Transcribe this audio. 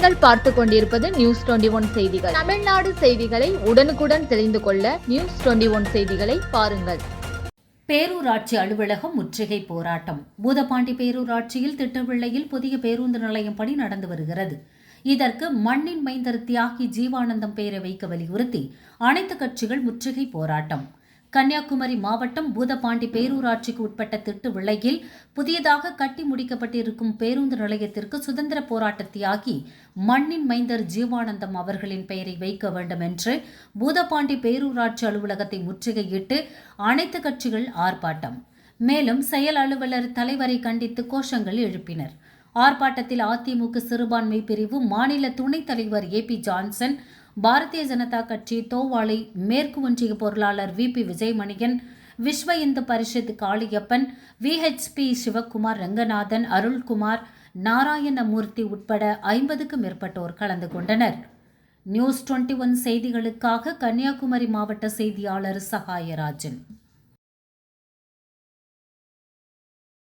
பார்த்து கொண்டிருப்பது news twenty one செய்திகள். தமிழ்நாடு செய்திகளை உடனுக்குடன் தெரிந்து கொள்ள நியூஸ் டுவெண்டி ஒன் செய்திகளை பாருங்கள். பேரூராட்சி அலுவலகம் முற்றுகை போராட்டம். பூதப்பாண்டி பேரூராட்சியில் திட்டவிள்ளையில் புதிய பேருந்து நிலையம் பணி நடந்து வருகிறது. இதற்கு மண்ணின் மைந்தர் தியாகி ஜீவானந்தம் பெயரை வைக்க வலியுறுத்தி அனைத்து கட்சிகள் முற்றுகை போராட்டம். கன்னியாகுமரி மாவட்டம் பூதபாண்டி பேரூராட்சிக்கு உட்பட்ட திட்டு விளையில் புதியதாக கட்டி முடிக்கப்பட்டிருக்கும் பேருந்து நிலையத்திற்கு சுதந்திர போராட்ட தியாகி மண்ணின் மைந்தர் ஜீவானந்தம் அவர்களின் பெயரை வைக்க வேண்டும் என்று பூதபாண்டி பேரூராட்சி அலுவலகத்தை முற்றுகையிட்டு அனைத்து கட்சிகள் ஆர்ப்பாட்டம். மேலும் செயல் அலுவலர் தலைவரை கண்டித்து கோஷங்கள் எழுப்பினர். ஆர்ப்பாட்டத்தில் அதிமுக சிறுபான்மை பிரிவு மாநில துணைத் தலைவர் A P Johnson Bharatiya Janata கட்சி தோவாளை மேற்கு ஒன்றிய பொருளாளர் V P Vijayamaniyan Vishwa Hindu Parishad Kaliyappan VHP Sivakumar Ranganathan Arulkumar Narayanamurthy உட்பட ஐம்பதுக்கும் மேற்பட்டோர் கலந்து கொண்டனர். நியூஸ் டுவெண்ட்டி ஒன் செய்திகளுக்காக கன்னியாகுமரி மாவட்ட செய்தியாளர் சகாயராஜன்.